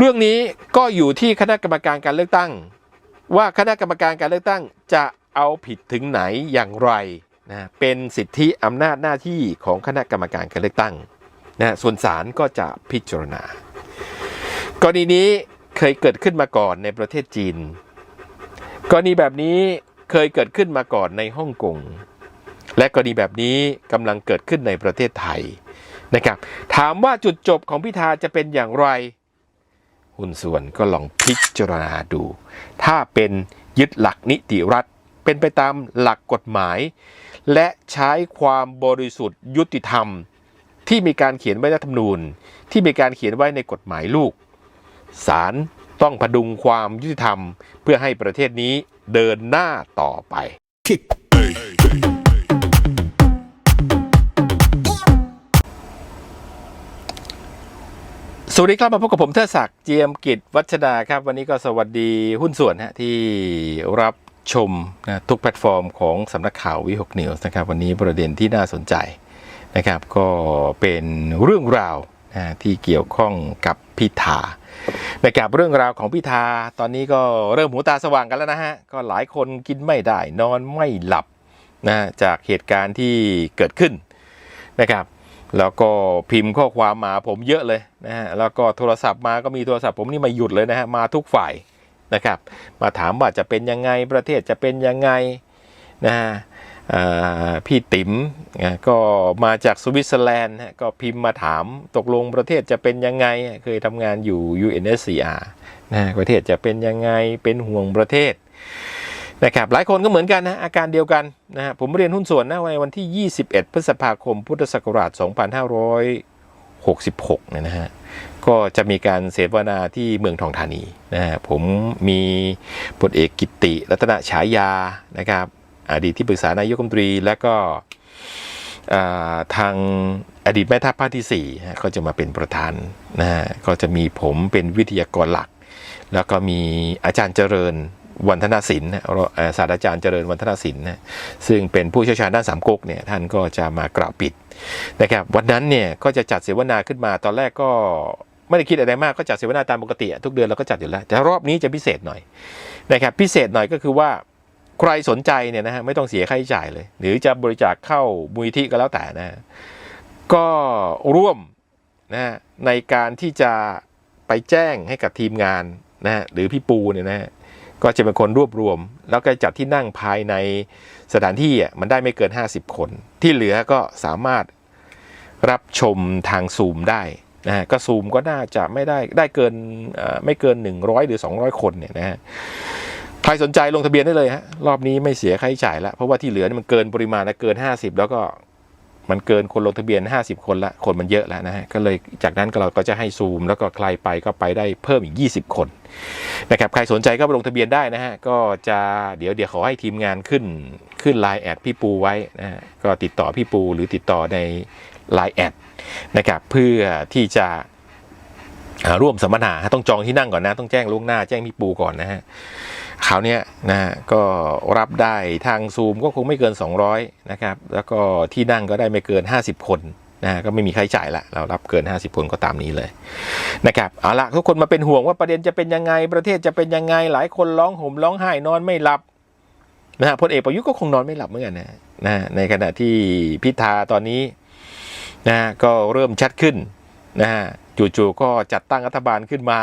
เรื่องนี้ก็อยู่ที่คณะกรรมการการเลือกตั้ง ว่าคณะกรรมการการเลือกตั้งจะเอาผิดถึงไหนอย่างไรนะเป็นสิทธิอำนาจหน้าที่ของคณะกรรมการการเลือกตั้งนะส่วนศาลก็จะพิจารณากรณีนี้เคยเกิดขึ้นมาก่อนในประเทศจีน กรณีแบบนี้เคยเกิดขึ้นมาก่อนในฮ่องกงและกรณีแบบนี้กำลังเกิดขึ้นในประเทศไทยนะครับถามว่าจุดจบของพิธาจะเป็นอย่างไร หุ้นส่วนก็ลองพิจารณาดู ถ้าเป็นยึดหลักนิติรัฐ เป็นไปตามหลักกฎหมาย และใช้ความบริสุทธิ์ยุติธรรม ที่มีการเขียนไว้ในรัฐธรรมนูญ ที่มีการเขียนไว้ในกฎหมายลูกศาลต้องพดุงความยุติธรรม เพื่อให้ประเทศนี้เดินหน้าต่อไป สวัสดีครับมาพบกับผมเทิดศักดิ์เจียมกิจวัชดาครับ วันนี้ก็สวัสดีหุ้นส่วนฮะที่รับชมนะทุกแพลตฟอร์มของสำนักข่าววิหกนิวส์นะครับ วันนี้ประเด็นที่น่าสนใจนะครับ ก็เป็นเรื่องราวนะที่เกี่ยวข้องกับพิธานะครับเรื่องราวของพิธาตอนนี้ก็เริ่มหูตาสว่างกันแล้วนะฮะก็หลายคนกินไม่ได้ นอนไม่หลับนะจากเหตุการณ์ที่เกิดขึ้นนะครับ แล้วก็พิมพ์ข้อความมาผมเยอะเลยนะฮะแล้วก็โทรศัพท์มาก็มีโทรศัพท์ผมนี่มาหยุดเลยนะฮะมาทุกฝ่ายนะครับ มาถามว่าจะเป็นยังไงประเทศจะเป็นยังไงนะฮะพี่ติ๋มอะก็มาจากสวิตเซอร์แลนด์ก็พิมพ์มาถามตกลงประเทศจะเป็นยังไง เคยทำงานอยู่ UNSCR นะฮะประเทศจะเป็นยังไงเป็นห่วงประเทศ นะครับหลายคนก็เหมือนกันนะอาการเดียวกันนะฮะผมเรียนหุ้นส่วนนะในวันที่ 21 พฤษภาคม พุทธศักราช 2566เนี่ยนะฮะก็จะมีการเสวนาที่เมืองทองธานีนะฮะผมมีพลเอกกิติรัตนฉายานะครับอดีตที่ปรึกษานายกรัฐมนตรี และก็ทางอดีตแม่ทัพภาคที่4ฮะก็จะมาเป็นประธานนะฮะก็จะมีผมเป็นวิทยากรหลัก แล้วก็มีอาจารย์เจริญ วันธนศิลป์นะเอ่อศาสตราจารย์เจริญวันธนศิลป์นะซึ่งเป็นผู้เชี่ยวชาญด้านสามก๊กเนี่ยท่านก็จะมากล่าวปิดนะครับวันนั้นเนี่ยก็จะจัดเสวนาขึ้นมาตอนแรกก็ไม่ได้คิดอะไรมากก็จัดเสวนาตามปกติ ทุกเดือนเราก็จัดอยู่แล้ว แต่รอบนี้จะพิเศษหน่อยนะครับพิเศษหน่อยก็คือว่าใครสนใจเนี่ยนะฮะไม่ต้องเสียค่าใช้จ่ายเลย หรือจะบริจาคเข้ามูลนิธิก็แล้วแต่นะฮะก็ร่วมนะฮะในการที่จะไปแจ้งให้กับทีมงานนะฮะหรือพี่ปูเนี่ยนะฮะ ก็จะเป็นคนรวบรวม แล้วก็จัดที่นั่งภายในสถานที่มันได้ไม่เกิน 50 คน ที่เหลือก็สามารถรับชมทางซูมได้นะฮะก็ซูมก็น่าจะไม่ได้ได้เกินไม่เกิน 100 หรือ 200 คนเนี่ยนะฮะใครสนใจลงทะเบียนได้เลยฮะรอบนี้ไม่เสียค่าใช้จ่ายแล้วเพราะว่าที่เหลือมันเกินปริมาณแล้วเกิน 50 แล้วก็ มันเกินคนลงทะเบียน 50 คนละคนมันเยอะแล้วนะฮะก็เลยจากนั้นเราก็จะให้ซูม แล้วก็ใครไปก็ไปได้เพิ่มอีก 20 คนนะครับใครสนใจก็ไปลงทะเบียนได้นะฮะก็จะเดี๋ยวเดี๋ยวขอให้ทีมงานขึ้นขึ้นไลน์แอดพี่ปูไว้นะฮะก็ติดต่อพี่ปูหรือติดต่อในไลน์แอดนะครับเพื่อที่จะร่วมสัมมนาต้องจองที่นั่งก่อนนะ ต้องแจ้งล่วงหน้าแจ้งพี่ปูก่อนนะฮะ คราวเนี้ยนะก็รับได้ทางซูมก็คงไม่เกิน 200 นะครับ แล้วก็ที่นั่งก็ได้ไม่เกิน 50 คนนะก็ไม่มีค่าใช้จ่ายละเรารับเกิน 50 คนก็ตามนี้เลยนะครับเอาละทุกคนมาเป็นห่วงว่าประเด็นจะเป็นยังไงประเทศจะเป็นยังไงหลายคนร้องห่มร้องไห้นอนไม่หลับนะฮะพลเอกประยุทธ์ก็คงนอนไม่หลับเหมือนกันนะนะในขณะที่พิธาตอนนี้นะก็เริ่มชัดขึ้นนะฮะจู่ๆก็จัดตั้งรัฐบาลขึ้นมา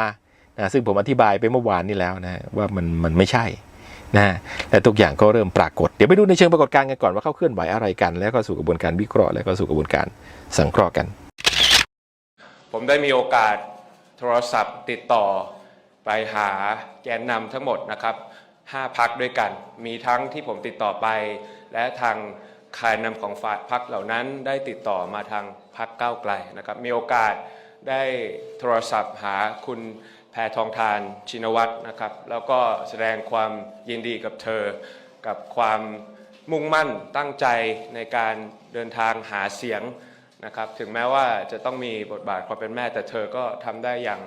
นะซึ่งผมอธิบายไปเมื่อวานนี้แล้วนะว่ามันมันไม่ใช่นะฮะแต่ทุกอย่างก็เริ่มปรากฏ เดี๋ยวไปดูในเชิงปรากฏการณ์กันก่อนว่าเขาเคลื่อนไหวอะไรกัน แล้วก็สู่กระบวนการวิเคราะห์แล้วก็สู่กระบวนการสังเคราะห์กัน ผมได้มีโอกาสโทรศัพท์ติดต่อไปหาแกนนำทั้งหมดนะครับ5พักด้วยกัน มีทั้งที่ผมติดต่อไป และทางคายนำของฝ่ายพักเหล่านั้นได้ติดต่อมาทางพักก้าวไกลนะครับ มีโอกาสได้โทรศัพท์หาคุณ แพทองทานชินวัตรนะครับ แล้วก็แสดงความยินดีกับเธอ กับความมุ่งมั่นตั้งใจในการเดินทางหาเสียงนะครับ ถึงแม้ว่าจะต้องมีบทบาทความเป็นแม่ แต่เธอก็ทำได้อย่าง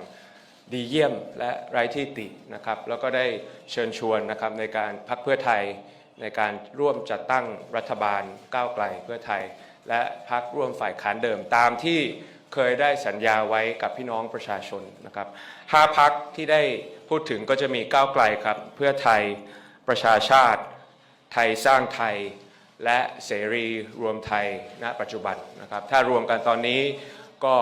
ดีเยี่ยมและไร้ที่ตินะครับ แล้วก็ได้เชิญชวนนะครับในการพักเพื่อไทยในการร่วมจัดตั้งรัฐบาลก้าวไกลเพื่อไทย และพักร่วมฝ่ายค้านเดิมตามที่ เคยได้สัญญาไว้กับพี่น้องประชาชนนะครับห้าพักที่ได้พูดถึงก็จะมีก้าวไกลครับ เพื่อไทยประชาชาติ ไทยสร้างไทยและเสรีรวมไทยณปัจจุบันนะครับ ถ้ารวมกันตอนนี้ก็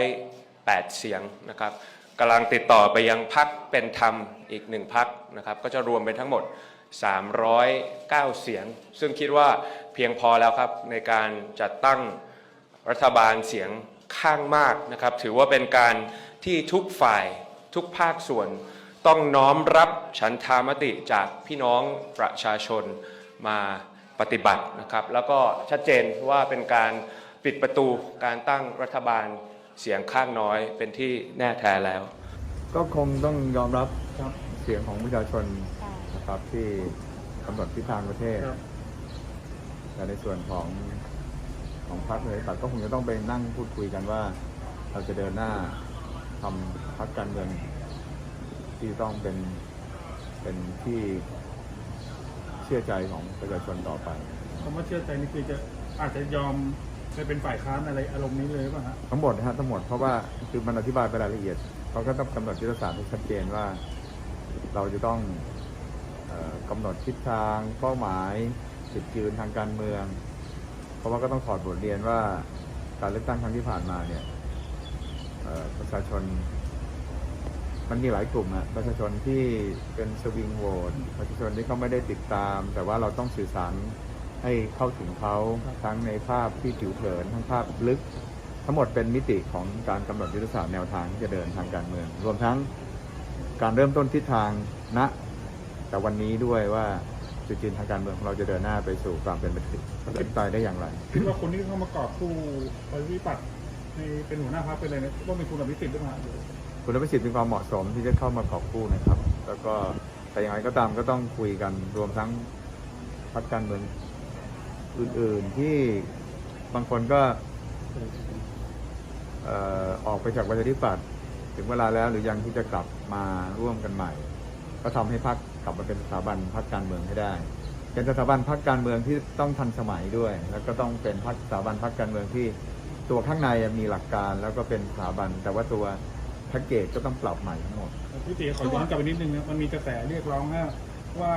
308 เสียงนะครับกำลังติดต่อไปยังพักเป็นธรรมอีกหนึ่งพักนะครับ ก็จะรวมเป็นทั้งหมด 309 เสียง ซึ่งคิดว่าเพียงพอแล้วครับในการจัดตั้ง รัฐบาลเสียงข้างมากนะครับ ถือว่าเป็นการที่ทุกฝ่ายทุกภาคส่วนต้องน้อมรับฉันทามติจากพี่น้องประชาชนมาปฏิบัตินะครับ แล้วก็ชัดเจนว่าเป็นการปิดประตูการตั้งรัฐบาลเสียงข้างน้อยเป็นที่แน่แท้แล้ว ก็คงต้องยอมรับเสียงของประชาชนนะครับที่กำหนดทิศทางประเทศแต่ในส่วนของ ของพรรคประชาธิปัตย์ก็คงจะต้องไปนั่งพูดคุยกันว่า เราจะเดินหน้าทำพรรคการเมืองที่ต้องเป็นเป็นที่เชื่อใจของประชาชนต่อไปคำว่าเชื่อใจนี่คือจะอาจจะยอมไปเป็นฝ่ายค้านอะไรอารมณ์นี้เลยหรือเปล่ะฮะทั้งหมดนะฮะทั้งหมดเพราะว่าคือมันอธิบายไปรายละเอียดเขาก็ต้องกำหนดยุทธศาสตร์ให้ชัดเจนว่า เราจะต้องเออกำหนดทิศทางเป้าหมายจุดยืนทางการเมือง เพราะว่าก็ต้องถอดบทเรียนว่าการเลือกตั้งครั้งที่ผ่านมาเนี่ยประชาชน มันมีหลายกลุ่มอะประชาชนที่เป็นสวิงโหวตประชาชนที่เขาไม่ได้ติดตาม แต่ว่าเราต้องสื่อสารให้เข้าถึงเขาทั้งในภาพที่ผิวเผินทั้งภาพลึก ทั้งหมดเป็นมิติของการกำหนดยุทธศาสตร์แนวทางที่จะเดินทางการเมือง รวมทั้งการเริ่มต้นทิศทางณแต่วันนี้ด้วยว่า จุดยืนทางการเมืองของเราจะเดินหน้าไปสู่ความเป็นประชาธิปไตยได้อย่างไร คิดว่าคนที่เข้ามากอบกู้ประชาธิปัตย์ในเป็นหัวหน้าพรรคเป็นอะไรเนี่ยต้องมีคุณอภิสิทธิ์ด้วยมั้ยคุณอภิสิทธิ์มีความเหมาะสมที่จะเข้ามากอบกู้นะครับ แล้วก็แต่อย่างไรก็ตามก็ต้องคุยกันรวมทั้งพรรคการเมืองอื่น ๆที่บางคนก็เอ่อออกไปจากประชาธิปัตย์ถึงเวลาแล้วหรือยังที่จะกลับมาร่วมกันใหม่ ก็ทำให้พรรคก ลับมาเป็นสถาบันพรรคการเมืองให้ได้ เป็นสถาบันพรรคการเมืองที่ต้องทันสมัยด้วย แล้วก็ต้องเป็นพรรคสถาบันพรรคการเมืองที่ตัวข้างในมีหลักการแล้วก็เป็นสถาบัน แต่ว่าตัวแพ็กเกจก็ต้องปรับใหม่ทั้งหมดพี่ตีขอย้อนกลับไปนิดนึงนะมันมีกระแสเรียกร้องว่าว่า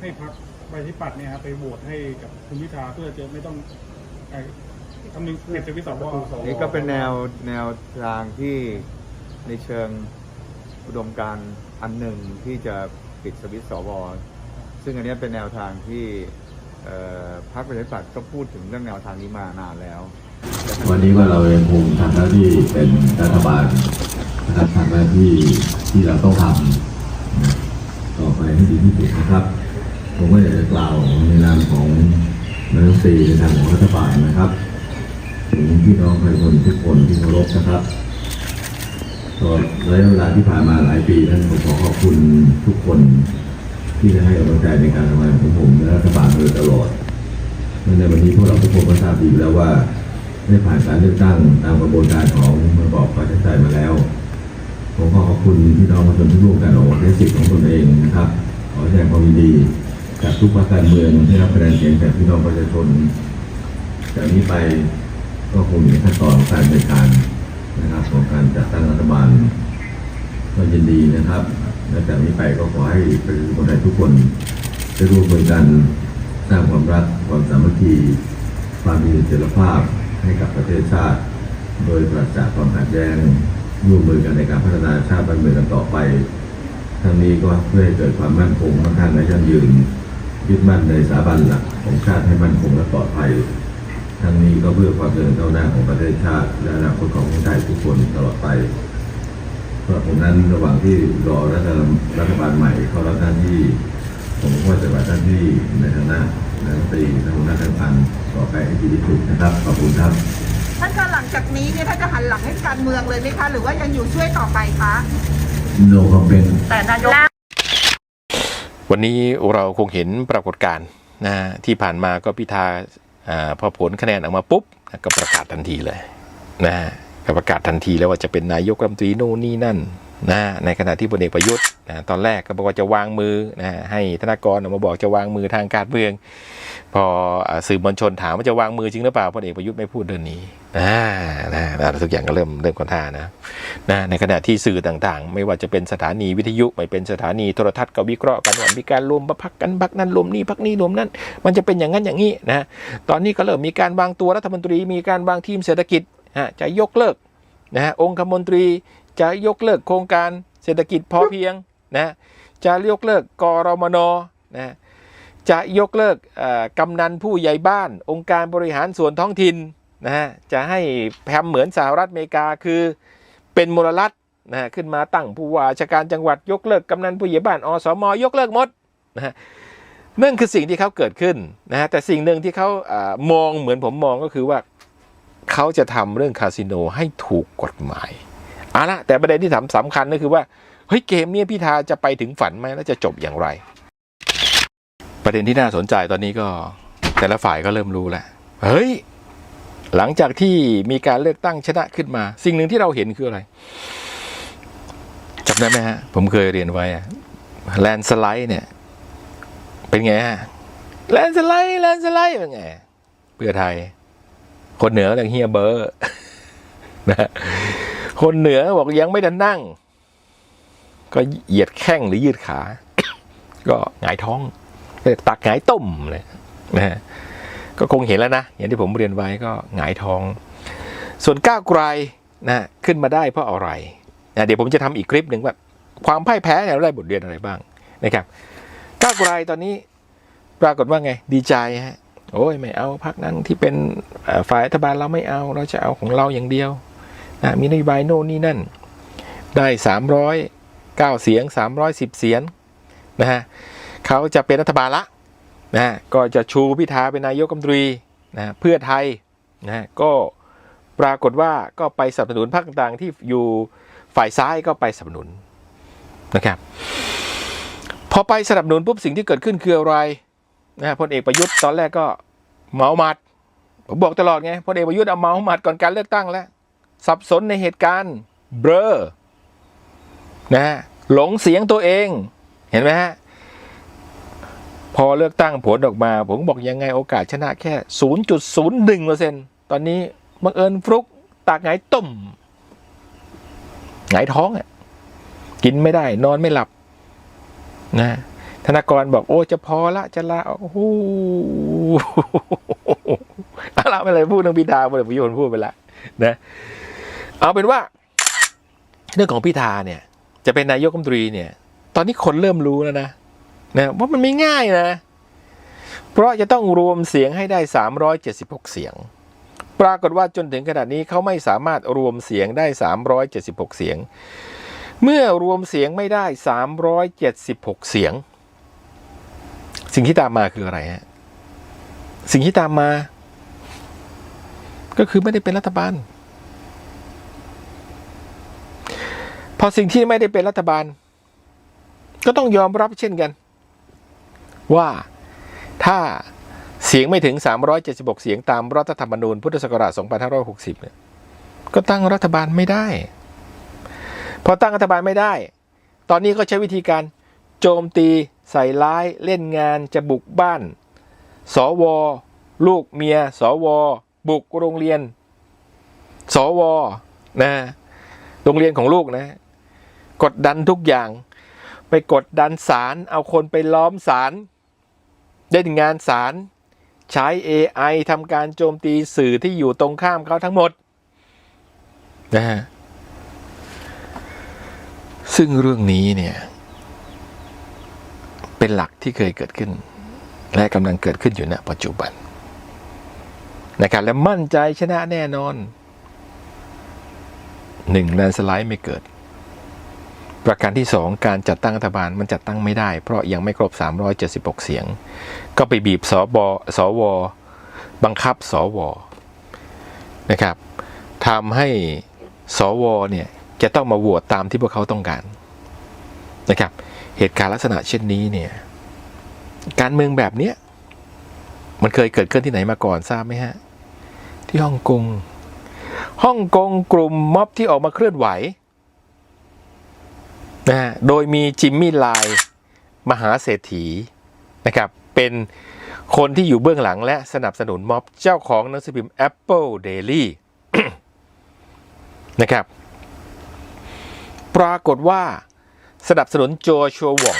ให้พรรคประชาธิปัตย์เนี่ยฮะไปโหวตให้กับคุณพิธาเพื่อจะไม่ต้องไอ้คำนึงเปลี่ยนสวิตช์สวนี่ก็เป็นแนวแนวทางที่ในเชิงอุดมการณ์อันหนึ่งที่จะ ปิดสวิตช์สวซึ่งอันนี้เป็นแนวทางที่พรรคประชาธิปัตย์ก็พูดถึงเรื่องแนวทางนี้มานานแล้ว วันนี้ว่าเรายังคงทำหน้าที่เป็นรัฐบาลนะครับทำหน้าที่ที่เราต้องทำต่อไปให้ดีที่สุดนะครับ ผมก็อยากจะกล่าวในนามของนักดนตรีในทางของรัฐบาลนะครับถึงพี่น้องประชาชนทุกคนที่เคารพนะครับ ตลอดระยะเวลาที่ผ่านมาหลายปีนั้นผมขอขอบคุณทุกคนที่ได้ให้กำลังใจในการทำงานของผมและรัฐบาลมาโดยตลอดในวันนี้พวกเราทุกคนก็ทราบดีอยู่แล้วว่าได้ผ่านการเลือกตั้งตามกระบวนการของระบอบประชาธิปไตยมาแล้ว ผมขอขอบคุณพี่น้องประชาชนที่ร่วมกันออกใช้สิทธิ์ของตนเองนะครับ ขอแสดงความยินดีกับทุกภาคการเมืองที่รับคะแนนเสียงจากพี่น้องประชาชนจากนี้ไปก็คงอยู่ในขั้นตอนของการดำเนินการ นะครับของการจัดตั้งรัฐบาลก็ยินดีนะครับ และจากนี้ไปก็ขอให้ประชาชนคนไทยทุกคนได้ร่วมมือกันสร้างความรักความสามัคคีความมีเสถียรภาพให้กับประเทศชาติ โดยปราศจากความขัดแย้งร่วมมือกันในการพัฒนาชาติบ้านเมืองกันต่อไปทั้งนี้ก็เพื่อให้เกิดความมั่นคงมั่งคั่งและยั่งยืนยึดมั่นในสถาบันหลักของชาติให้มั่นคงและปลอดภัย ทั้งนี้ก็เพื่อความเจริญก้าวหน้าของประเทศชาติ และอนาคตของคนไทยทุกคนตลอดไปเพราะผมนั้นระหว่างที่รอรัฐบาลรัฐบาลใหม่เข้ารับหน้าที่ ผมก็จะปฏิบัติหน้าที่ในฐานะนายกรัฐมนตรีและหัวหน้าการพันต่อไปให้ดีที่สุดนะครับขอบคุณครับท่านคะหลังจากนี้เนี่ยท่านจะหันหลังให้การเมืองเลยไหมคะหรือว่ายังอยู่ช่วยต่อไปคะ no comment แต่นายกวันนี้เราคงเห็นปรากฏการณ์นะที่ผ่านมาก็พิธาอ่า พอผลคะแนนออกมาปุ๊บก็ประกาศทันทีเลยนะก็ประกาศทันทีแล้วว่าจะเป็นนายกรัฐมนตรีโน่นนี่นั่น นะในขณะที่พลเอกประยุทธ์นะตอนแรกก็บอกว่าจะวางมือนะให้ธนากรออกมาบอกจะวางมือทางการเมือง พอสื่อมวลชนถามว่าจะวางมือจริงหรือเปล่าพลเอกประยุทธ์ไม่พูดเรื่องนี้นะนะนะทุกอย่างก็เริ่มเริ่มคนท่านะนะในขณะที่สื่อต่างๆ ไม่ว่าจะเป็นสถานีวิทยุ ไม่เป็นสถานีโทรทัศน์ก็วิเคราะห์กันว่ามีการรวมพักกันพักนั้นรวมนี่พักนี้รวมนั้น มันจะเป็นอย่างนั้นอย่างนี้นะตอนนี้ก็เริ่มมีการวางตัวรัฐมนตรี มีการวางทีมเศรษฐกิจฮะจะยกเลิกนะฮะองคมนตรี จะยกเลิกโครงการเศรษฐกิจพอเพียงนะจะยกเลิกกรมนนะจะยกเลิกกำนันผู้ใหญ่บ้าน องค์การบริหารส่วนท้องถิ่นนะฮะจะให้แพมเหมือนสหรัฐอเมริกาคือเป็นมลรัฐนะฮะขึ้นมาตั้งผู้ว่าราชการจังหวัดยกเลิกกำนันผู้ใหญ่บ้านอสมยกเลิกหมดนะฮะนั่นคือสิ่งที่เขาเกิดขึ้นนะฮะแต่สิ่งหนึ่งที่เขามองเหมือนผมมองก็คือว่าเขาจะทำเรื่องคาสิโนให้ถูกกฎหมาย เอาละแต่ประเด็นที่สำสำคัญก็คือว่าเฮ้ยเกมเนี้พิธาจะไปถึงฝันไหมแล้วจะจบอย่างไร ประเด็นที่น่าสนใจตอนนี้ก็ แต่ละฝ่ายก็เริ่มรู้แล้วเฮ้ยหลังจากที่มีการเลือกตั้งชนะขึ้นมา สิ่งหนึ่งที่เราเห็นคืออะไรจำได้ไหมฮะ ผมเคยเรียนไว้แลนสไลด์เนี่ย เป็นไงฮะแลนสไลด์แลนสไลด์เป็นไงเพื่อไทย คนเหนือเรียกเฮียเบอร์นะ คนเหนือบอกยังไม่ทันนั่ง ก็เหยียดแข้งหรือยืดขา ก็หงายท้องตักหงายต้มเลยนะฮะก็คงเห็นแล้วนะ อย่างที่ผมเรียนไว้ก็หงายท้อง ส่วนก้าวไกลนะขึ้นมาได้เพราะอะไรนะเดี๋ยวผมจะทำอีกคลิปหนึ่งว่าความพ่ายแพ้เนี่ยเราได้บทเรียนอะไรบ้างนะครับก้าวไกลตอนนี้ปรากฏว่าไงดีใจฮะโอ้ยไม่เอาพักนั้นที่เป็นฝ่ายรัฐบาลเราไม่เอาเราจะเอาของเราอย่างเดียว มีนโยบายโน่นนี่นั่น ได้สามร้อยเก้าเสียงสามร้อยสิบเสียงนะฮะเขาจะเป็นรัฐบาลละนะก็จะชูพิธาเป็นนายกรัฐมนตรีนะเพื่อไทยนะก็ปรากฏว่าก็ไปสนับสนุนพรรคต่างที่อยู่ฝ่ายซ้ายก็ไปสนับสนุนนะครับพอไปสนับสนุนปุ๊บสิ่งที่เกิดขึ้นคืออะไรนะพลเอกประยุทธ์ตอนแรกก็เมาหมัดผมบอกตลอดไงพลเอกประยุทธ์เอาเมาหมัดก่อนการเลือกตั้งแล้ว สับสนในเหตุการณ์เบลอนะหลงเสียงตัวเองเห็นไหมฮะพอเลือกตั้งผลออกมา ผมบอกยังไงโอกาสชนะแค่ 0.01%ตอนนี้บังเอิญฟลุกตากไงายต้มไงท้องอะกินไม่ได้ นอนไม่หลับนะธนากรบอกโอ้จะพอละจะลาออกโอ้โหอาละไม่เลยพูดเรื่องพิธาบริประโยนพูดไปละนะ เอาเป็นว่า เรื่องของพิธาเนี่ย จะเป็นนายกรัฐมนตรีเนี่ย ตอนนี้คนเริ่มรู้แล้วนะนะว่ามันไม่ง่ายนะ เพราะจะต้องรวมเสียงให้ได้ 376 เสียง ปรากฏว่าจนถึงขนาดนี้เขาไม่สามารถรวมเสียงได้ 376 เสียง เมื่อรวมเสียงไม่ได้ 376 เสียง สิ่งที่ตามมาคืออะไรฮะสิ่งที่ตามมา ก็คือไม่ได้เป็นรัฐบาล อสิ่งที่ไม่ได้เป็นรัฐบาล ก็ต้องยอมรับเช่นกัน ว่าถ้าเสียงไม่ถึง 376 เสียงตามรัฐธรรมนูญพุทธศักราช 2560 เนี่ย ก็ตั้งรัฐบาลไม่ได้ พอตั้งรัฐบาลไม่ได้ ตอนนี้ก็ใช้วิธีการโจมตีใส่ร้ายเล่นงานจะบุกบ้าน สว ลูกเมีย สว บุกโรงเรียน สวนะโรงเรียนของลูกนะ กดดันทุกอย่าง ไปกดดันศาลเอาคนไปล้อมศาลเล่นงานศาลใช้ AI ทำการโจมตีสื่อที่อยู่ตรงข้ามเขาทั้งหมดนะฮะซึ่งเรื่องนี้เนี่ย เป็นหลักที่เคยเกิดขึ้น และกำลังเกิดขึ้นอยู่ณปัจจุบันนะครับและมั่นใจชนะแน่นอนหนึ่งแลนสไลด์ไม่เกิด ประการที่สองการจัดตั้งรัฐบาลมันจัดตั้งไม่ได้ เพราะยังไม่ครบ 376 เสียง ก็ไปบีบสบสวบังคับสวนะครับทำให้สวเนี่ยจะต้องมาโหวตตามที่พวกเขาต้องการนะครับ เหตุการณ์ลักษณะเช่นนี้เนี่ยการเมืองแบบเนี้ยมันเคยเกิดขึ้นที่ไหนมาก่อนทราบไหมฮะ ที่ฮ่องกงฮ่องกงกลุ่มม็อบที่ออกมาเคลื่อนไหว นะฮะโดยมีจิมมี่ไลน์มหาเศรษฐีนะครับเป็นคนที่อยู่เบื้องหลังและสนับสนุนม็อบเจ้าของหนังสือพิมพ์ Apple Daily นะครับ ปรากฏว่าสนับสนุนโจชัวหว่อง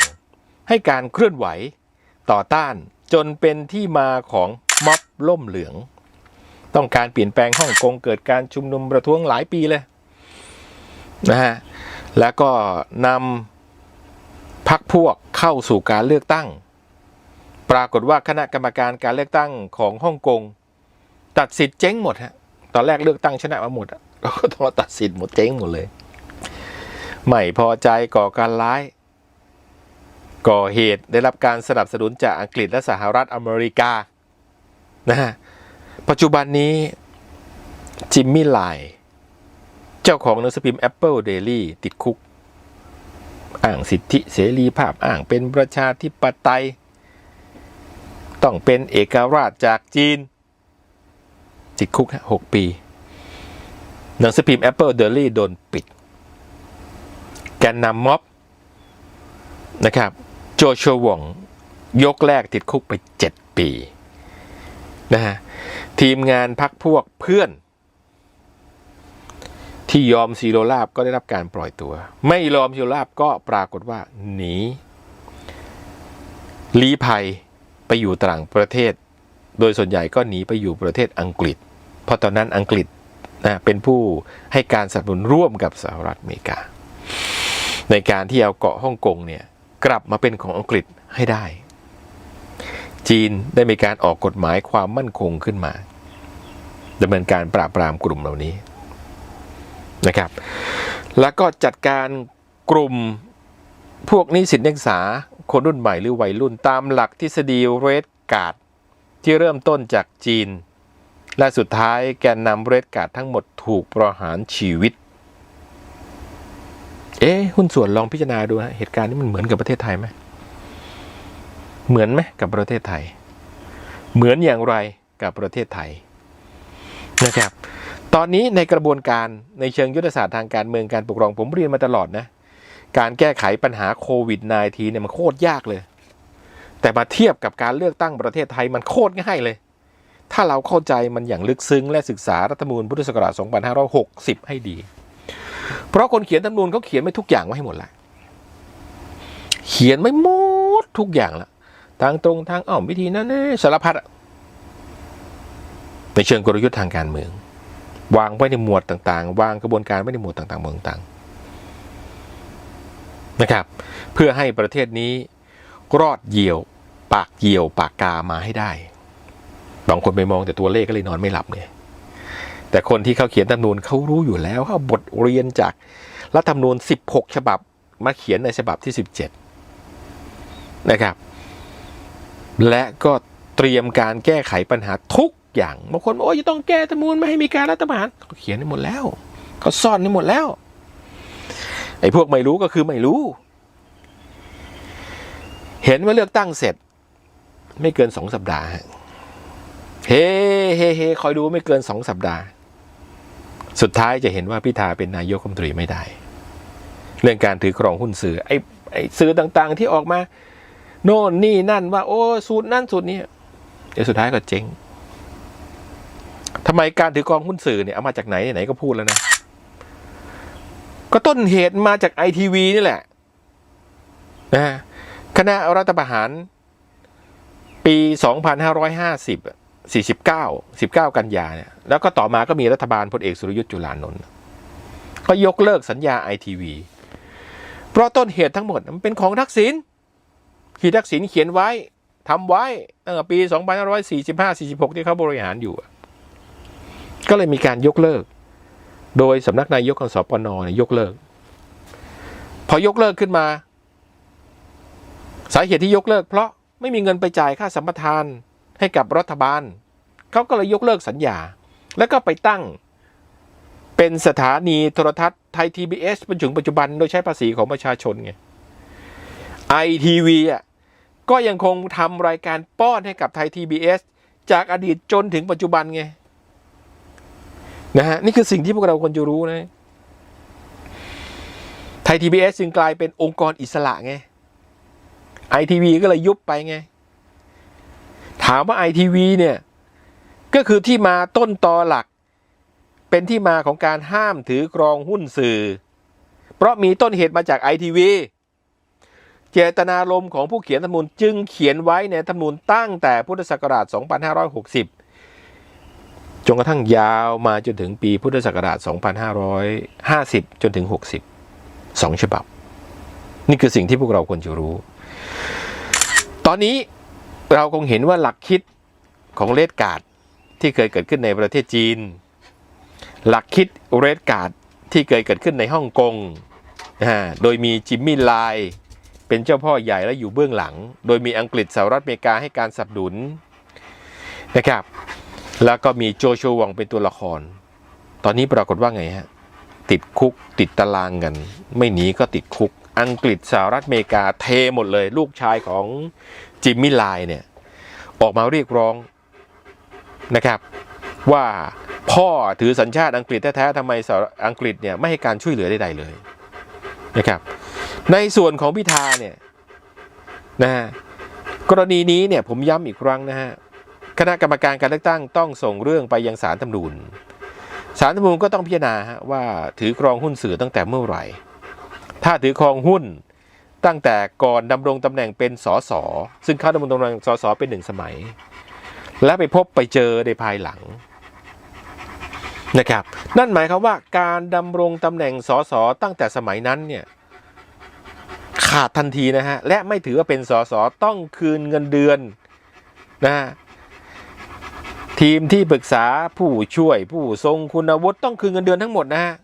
ให้การเคลื่อนไหวต่อต้านจนเป็นที่มาของม็อบล่มเหลือง ต้องการเปลี่ยนแปลงฮ่องกงเกิดการชุมนุมประท้วงหลายปีเลยนะฮะ แล้วก็นำพักพวกเข้าสู่การเลือกตั้ง ปรากฏว่าคณะกรรมการการเลือกตั้งของฮ่องกงตัดสิทธิ์เจ๊งหมดฮะตอนแรกเลือกตั้งชนะมาหมดเราก็ต้องมาตัดสิทธิ์หมดเจ๊งหมดเลย ไม่พอใจก่อการร้าย ก่อเหตุได้รับการสนับสนุนจากอังกฤษและสหรัฐอเมริกานะฮะปัจจุบันนี้จิมมี่ไลน์ เจ้าของหนังสือพิมพ์ Apple Daily ติดคุก อ้างสิทธิเสรีภาพอ้างเป็นประชาธิปไตย ต้องเป็นเอกราชจากจีน ติดคุกหกปี หนังสือพิมพ์ Apple Daily โดนปิด แกนนำม็อบนะครับ โจชัวหวงยกแรกติดคุกไป 7 ปีนะฮะทีมงานพักพวกเพื่อน ที่ยอมซีโรลาบก็ได้รับการปล่อยตัว ไม่ยอมซีโรลาบก็ปรากฏว่าหนีลี้ภัยไปอยู่ต่างประเทศ โดยส่วนใหญ่ก็หนีไปอยู่ประเทศอังกฤษ เพราะตอนนั้นอังกฤษนะเป็นผู้ให้การสนับสนุนร่วมกับสหรัฐอเมริกา ในการที่เอาเกาะฮ่องกงเนี่ยกลับมาเป็นของอังกฤษให้ได้ จีนได้มีการออกกฎหมายความมั่นคงขึ้นมาดำเนินการปราบปรามกลุ่มเหล่านี้ นะครับ แล้วก็จัดการกลุ่มพวกนิสิตนักศึกษาคนรุ่นใหม่หรือวัยรุ่นตามหลักทฤษฎีเรดการ์ดที่เริ่มต้นจากจีน และสุดท้ายแกนนำเรดการ์ดทั้งหมดถูกประหารชีวิต เอ๊หุ้นส่วนลองพิจารณาดูนะเหตุการณ์นี้มันเหมือนกับประเทศไทยไหมเหมือนไหมกับประเทศไทย เหมือนอย่างไรกับประเทศไทย นะครับ ตอนนี้ในกระบวนการในเชิงยุทธศาสตร์ทางการเมืองการปกครองผมเรียนมาตลอดนะ การแก้ไขปัญหาโควิด -19 เนี่ยมันโคตรยากเลย แต่มาเทียบกับการเลือกตั้งประเทศไทยมันโคตรง่ายเลย ถ้าเราเข้าใจมันอย่างลึกซึ้งและศึกษารัฐธรรมนูญพุทธศักราช 2560 ให้ดี เพราะคนเขียนรัฐธรรมนูญเขาเขียนไม่ทุกอย่างไว้ให้หมดแล้วเขียนไม่หมดทุกอย่างล้วทางตรงทางอ้อมวิธีนั้นนะสารพัดอะ ในเชิงกลยุทธ์ทางการเมือง วางไว้ในหมวดต่างๆ วางกระบวนการไว้ในหมวดต่างๆหมวดต่างๆนะครับ เพื่อให้ประเทศนี้รอดเหยี่ยว ปากเหยี่ยวปากกามาให้ได้ บางคนไปมองแต่ตัวเลขก็เลยนอนไม่หลับไงแต่คนที่เขาเขียนรัฐธรรมนูญเขารู้อยู่แล้วเขาเอาบทเรียนจากรัฐธรรมนูญ 16 ฉบับมาเขียนในฉบับที่ 17 นะครับ และก็เตรียมการแก้ไขปัญหาทุก อย่างบางคนบอกโอ้ยจะต้องแก้ธรรมนูญไม่ให้มีการรัฐประหารเขาเขียนให้หมดแล้วเขาซ่อนให้หมดแล้วไอ้พวกไม่รู้ก็คือไม่รู้ เห็นว่าเลือกตั้งเสร็จ ไม่เกินสองสัปดาห์เฮ้เฮ้เฮ้คอยดูไม่เกินสองสัปดาห์ สุดท้ายจะเห็นว่าพิธาเป็นนายกรัฐมนตรีไม่ได้ เรื่องการถือครองหุ้นสื่อไอ้ไอ้สื่อต่างๆที่ออกมา โน่นนี่นั่นว่า โอ้สูตรนั่นสูตรนี้เดี๋ยวสุดท้ายก็เจ๊ง ทำไมการถือครองหุ้นสื่อเนี่ยเอามาจากไหนไหนก็พูดแล้วนะ ก็ต้นเหตุมาจากไอทีวีนี่แหละนะคณะรัฐประหารปี 2550 49 19 กันยาเนี่ยแล้วก็ต่อมาก็มีรัฐบาลพลเอกสุรยุทธ์จุลานนท์ก็ยกเลิกสัญญาไอทีวีเพราะต้นเหตุทั้งหมดมันเป็นของทักษิณที่ทักษิณเขียนไว้ทำไว้ตั้งแต่ปี 2545-46 ที่เขาบริหารอยู่ ก็เลยมีการยกเลิก โดยสำนักนายกของสปนเนี่ยกเลิก พอยกเลิกขึ้นมา สาเหตุที่ยกเลิก เพราะไม่มีเงินไปจ่ายค่าสัมปทานให้กับรัฐบาลเขาก็เลยยกเลิกสัญญา แล้วก็ไปตั้ง เป็นสถานีโทรทัศน์ไทยทีบีเอสป็นถึงปัจจุบันโดยใช้ภาษีของประชาชนไงไอทีวีอะก็ยังคงทำรายการป้อนให้กับไทยทีบีเอสจากอดีตจนถึงปัจจุบันไง นะฮะนี่คือสิ่งที่พวกเราควรจะรู้นะไทยทีบีเอสจึงกลายเป็นองค์กรอิสระไงไอทีวีก็เลยยุบไปไง ถามว่าไอทีวีเนี่ย ก็คือที่มาต้นตอหลัก เป็นที่มาของการห้ามถือกรองหุ้นสื่อ เพราะมีต้นเหตุมาจากไอทีวีเจตนารมณ์ของผู้เขียนธรรมนูญจึงเขียนไว้ในธรรมนูญตั้งแต่พุทธศักราช 2560 จนกระทั่งยาวมาจนถึงปีพุทธศักราช 2550 จนถึง 60สองฉบับ นี่คือสิ่งที่พวกเราควรจะรู้ ตอนนี้เราคงเห็นว่าหลักคิดของเลดการ์ดที่เคยเกิดขึ้นในประเทศจีน หลักคิดเรดการ์ดที่เคยเกิดขึ้นในฮ่องกงนะฮะโดยมีจิมมี่ไลน์เป็นเจ้าพ่อใหญ่และอยู่เบื้องหลัง โดยมีอังกฤษสหรัฐอเมริกาให้การสนับสนุนนะครับ แล้วก็มีโจชัววังเป็นตัวละคร ตอนนี้ปรากฏว่าไงฮะ ติดคุกติดตารางกัน ไม่หนีก็ติดคุก อังกฤษสหรัฐอเมริกาเทหมดเลย ลูกชายของจิมมี่ไลน์เนี่ย ออกมาเรียกร้องนะครับ ว่าพ่อถือสัญชาติอังกฤษแท้ๆทำไมสหรัฐอังกฤษเนี่ยไม่ให้การช่วยเหลือใดๆเลยนะครับ ในส่วนของพิธาเนี่ยนะฮะกรณีนี้เนี่ยผมย้ำอีกครั้งนะฮะ คณะกรรมการการเลือกตั้งต้องส่งเรื่องไปยังศาลตำนูญศาลตำนูญก็ต้องพิจารณาว่าถือครองหุ้นสื่อตั้งแต่เมื่อไหร่ ถ้าถือครองหุ้นตั้งแต่ก่อนดำรงตำแหน่งเป็นสสซึ่งเขาดำรงตำแหน่งสสเป็นหนึ่งสมัย และไปพบไปเจอในภายหลังนะครับ นั่นหมายความว่าการดำรงตำแหน่งสสตั้งแต่สมัยนั้นเนี่ยขาดทันทีนะฮะและไม่ถือว่าเป็นสสต้องคืนเงินเดือนนะฮะ ทีมที่ปรึกษาผู้ช่วยผู้ทรงคุณวุฒิต้องคืนเงินเดือนทั้งหมดนะฮะ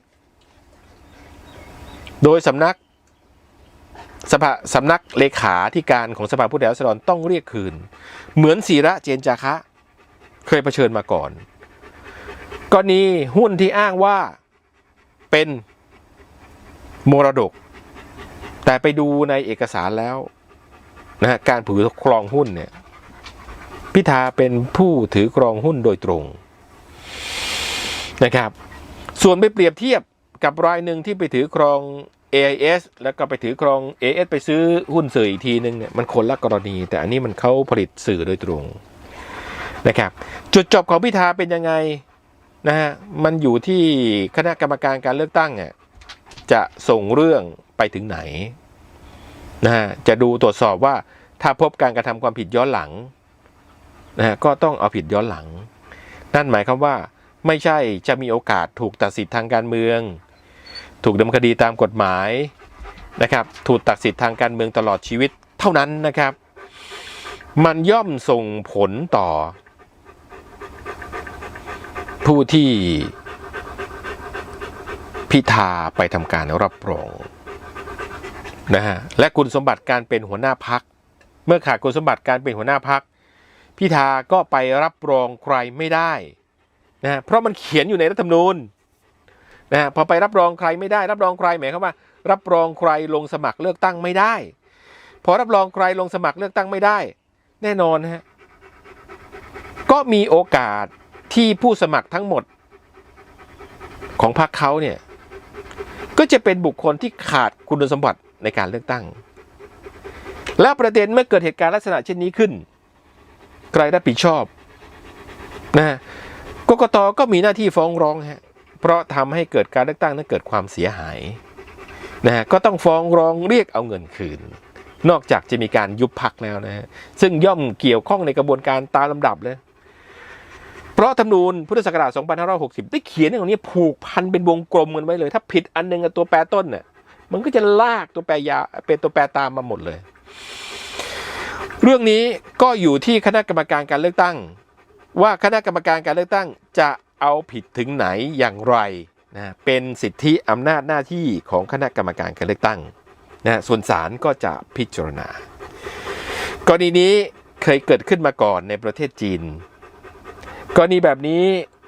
โดยสำนักสภาสำนักเลขาธิการของสภาผู้แทนราษฎรต้องเรียกคืน เหมือนศีระเจนจาคะ เคยเผชิญมาก่อนกรณีหุ้นที่อ้างว่าเป็นมรดก แต่ไปดูในเอกสารแล้วนะฮะการถือครองหุ้นเนี่ย พิธาเป็นผู้ถือครองหุ้นโดยตรงนะครับ ส่วนไปเปรียบเทียบกับรายหนึ่งที่ไปถือครอง AIS แล้วก็ไปถือครอง AS ไปซื้อหุ้นสื่ออีกทีนึงเนี่ยมันคนละกรณี แต่อันนี้มันเขาผลิตสื่อโดยตรงนะครับ จุดจบของพิธาเป็นยังไงนะฮะมันอยู่ที่คณะกรรมการการเลือกตั้งอะจะส่งเรื่องไปถึงไหนนะฮะจะดูตรวจสอบว่าถ้าพบการกระทำความผิดย้อนหลัง นะฮะก็ต้องเอาผิดย้อนหลัง นั่นหมายความว่าไม่ใช่จะมีโอกาสถูกตัดสิทธิ์ทางการเมือง ถูกดำเนินคดีตามกฎหมายนะครับ ถูกตัดสิทธิ์ทางการเมืองตลอดชีวิตเท่านั้นนะครับ มันย่อมส่งผลต่อ ผู้ที่พิธาไปทำการรับรองนะฮะและคุณสมบัติการเป็นหัวหน้าพัก เมื่อขาดคุณสมบัติการเป็นหัวหน้าพัก พิธาก็ไปรับรองใครไม่ได้นะเพราะมันเขียนอยู่ในรัฐธรรมนูญนะฮะพอไปรับรองใครไม่ได้ รับรองใครหมายความว่า รับรองใครลงสมัครเลือกตั้งไม่ได้ พอรับรองใครลงสมัครเลือกตั้งไม่ได้ แน่นอนฮะก็มีโอกาสที่ผู้สมัครทั้งหมด ของพรรคเขาเนี่ยก็จะเป็นบุคคลที่ขาดคุณสมบัติในการเลือกตั้ง แล้วประเด็นเมื่อเกิดเหตุการณ์ลักษณะเช่นนี้ขึ้น ใครรับผิดชอบนะฮะกกตก็มีหน้าที่ฟ้องร้องฮะเพราะทำให้เกิดการเลือกตั้งนั้นเกิดความเสียหายนะฮะก็ต้องฟ้องร้องเรียกเอาเงินคืน นอกจากจะมีการยุบพักแล้วนะฮะซึ่งย่อมเกี่ยวข้องในกระบวนการตามลำดับเลยเพราะธรรมนูญพุทธศักราช 2560 ได้เขียนอย่างนี้ผูกพันเป็นวงกลมกันไว้เลย ถ้าผิดอันหนึงกับตัวแปรต้นเนี่ยมันก็จะลากตัวแปรยาเป็นตัวแปรตามมาหมดเลย เรื่องนี้ก็อยู่ที่คณะกรรมการการเลือกตั้ง ว่าคณะกรรมการการเลือกตั้งจะเอาผิดถึงไหนอย่างไรนะเป็นสิทธิอำนาจหน้าที่ของคณะกรรมการการเลือกตั้งนะส่วนศาลก็จะพิจารณากรณีนี้เคยเกิดขึ้นมาก่อนในประเทศจีน กรณีแบบนี้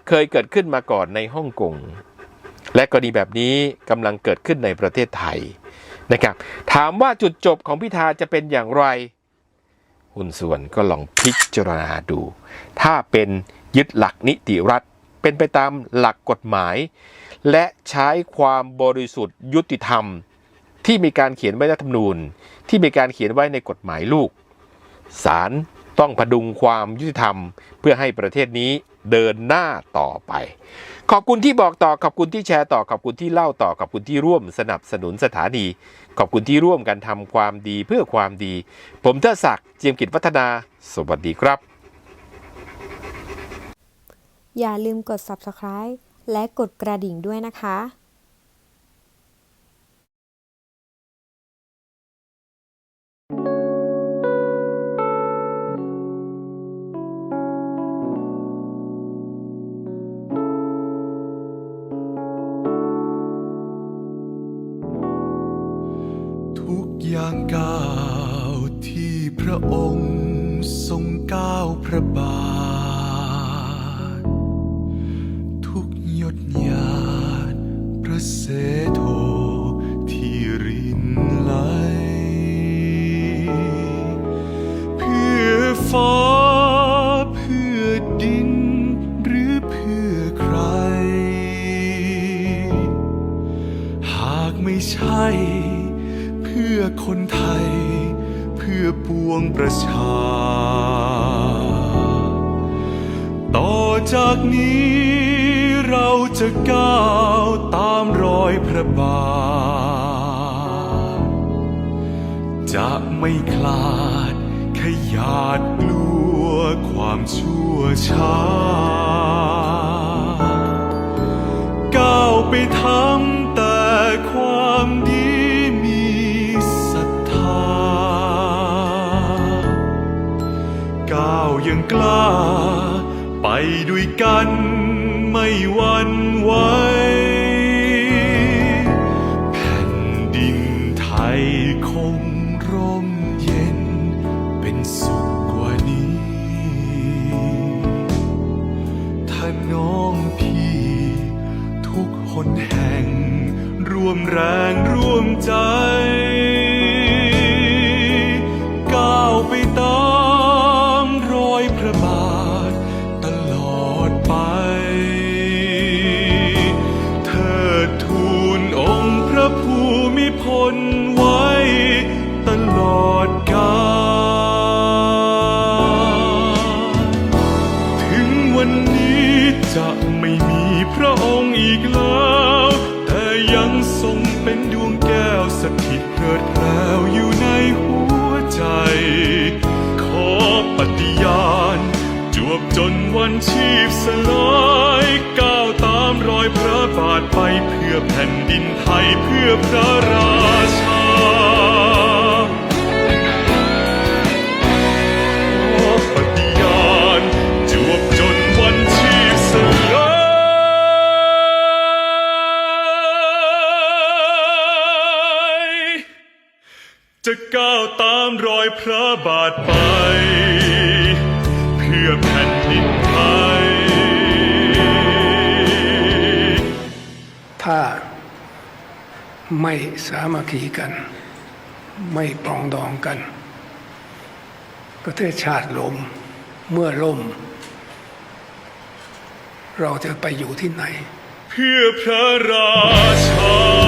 เคยเกิดขึ้นมาก่อนในฮ่องกงและกรณีแบบนี้กำลังเกิดขึ้นในประเทศไทยนะครับถามว่าจุดจบของพิธาจะเป็นอย่างไร หุ้นส่วนก็ลองพิจารณาดู ถ้าเป็นยึดหลักนิติรัฐ เป็นไปตามหลักกฎหมาย และใช้ความบริสุทธิ์ยุติธรรม ที่มีการเขียนไว้ในรัฐธรรมนูญ ที่มีการเขียนไว้ในกฎหมายลูกศาล ต้องพดุงความยุติธรรม เพื่อให้ประเทศนี้เดินหน้าต่อไป ขอบคุณที่บอกต่อ ขอบคุณที่แชร์ต่อ ขอบคุณที่เล่าต่อ ขอบคุณที่ร่วมสนับสนุนสถานี ขอบคุณที่ร่วมกันทำความดีเพื่อความดี ผมเทดศักดิ์เจียมกิจวัฒนา สวัสดีครับ อย่าลืมกด subscribe และกดกระดิ่งด้วยนะคะ ทุกอย่างก้าวที่พระองค์ทรงก้าวพระบาท ทุกหยดหยาดพระเสโวงประชา ต่อจากนี้เราจะก้าวตามรอยพระบาท จะไม่คลาดขยาดกลัวความชั่วช้า ก้าวไปทำ ด้ ไม่สามัคคีกัน ไม่ปองดองกัน ประเทศชาติล้มเมื่อล่ม เราจะไปอยู่ที่ไหน เพื่อพระราชา